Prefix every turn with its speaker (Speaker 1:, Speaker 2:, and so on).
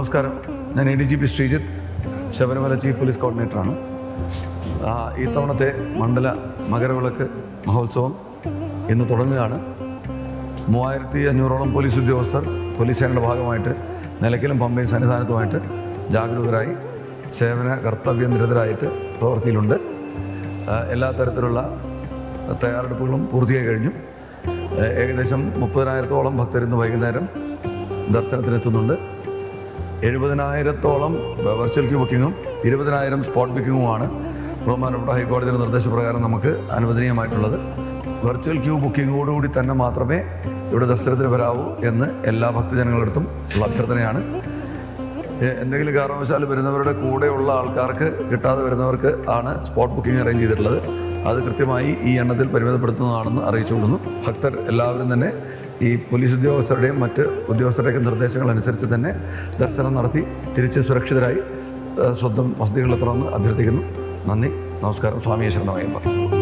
Speaker 1: നമസ്കാരം. ഞാൻ A D G P Sreejith Sabarimala chief police കോർഡിനേറ്ററാണ്. ഈ തവണത്തെ മണ്ഡല മകരവിളക്ക് മഹോത്സവം ഇന്ന് തുടങ്ങുകയാണ്. മൂവായിരത്തി അഞ്ഞൂറോളം പോലീസ് ഉദ്യോഗസ്ഥർ പോലീസ് സേനയുടെ ഭാഗമായിട്ട് നിലയ്ക്കലും പമ്പയും സന്നിധാനത്തുമായിട്ട് ജാഗരൂകരായി സേവന കർത്തവ്യ നിരതരായിട്ട് പ്രവർത്തിയിലുണ്ട് എല്ലാ തരത്തിലുള്ള തയ്യാറെടുപ്പുകളും പൂർത്തിയായി കഴിഞ്ഞു. ഏകദേശം മുപ്പതിനായിരത്തോളം ഭക്തർ ഇന്ന് വൈകുന്നേരം ദർശനത്തിനെത്തുന്നുണ്ട്. എഴുപതിനായിരത്തോളം വെർച്വൽ ക്യൂ ബുക്കിങ്ങും ഇരുപതിനായിരം സ്പോട്ട് ബുക്കിങ്ങുമാണ് ബഹുമാനപ്പെട്ട ഹൈക്കോടതിയുടെ നിർദ്ദേശപ്രകാരം നമുക്ക് അനുവദനീയമായിട്ടുള്ളത്. വെർച്വൽ ക്യൂ ബുക്കിങ്ങോടുകൂടി തന്നെ മാത്രമേ ഇവിടെ ദർശനത്തിന് വരാവൂ എന്ന് എല്ലാ ഭക്തജനങ്ങളടുത്തും ഉള്ള അഭ്യർത്ഥനയാണ്. എന്തെങ്കിലും കാരണവശാൽ വരുന്നവരുടെ കൂടെയുള്ള ആൾക്കാർക്ക് കിട്ടാതെ വരുന്നവർക്ക് ആണ് സ്പോട്ട് ബുക്കിംഗ് അറേഞ്ച് ചെയ്തിട്ടുള്ളത്. അത് കൃത്യമായി ഈ എണ്ണത്തിൽ പരിമിതപ്പെടുത്തുന്നതാണെന്ന് അറിയിച്ചു കൊടുക്കുന്നു ഭക്തർ എല്ലാവരും തന്നെ ഈ പോലീസ് ഉദ്യോഗസ്ഥരുടെയും മറ്റ് ഉദ്യോഗസ്ഥരുടെയൊക്കെ നിർദ്ദേശങ്ങൾ അനുസരിച്ച് തന്നെ ദർശനം നടത്തി തിരിച്ച് സുരക്ഷിതരായി സ്വന്തം വസതികളിലെത്തണമെന്ന് അഭ്യർത്ഥിക്കുന്നു. നന്ദി. നമസ്കാരം. സ്വാമി ശരണമയ്യപ്പ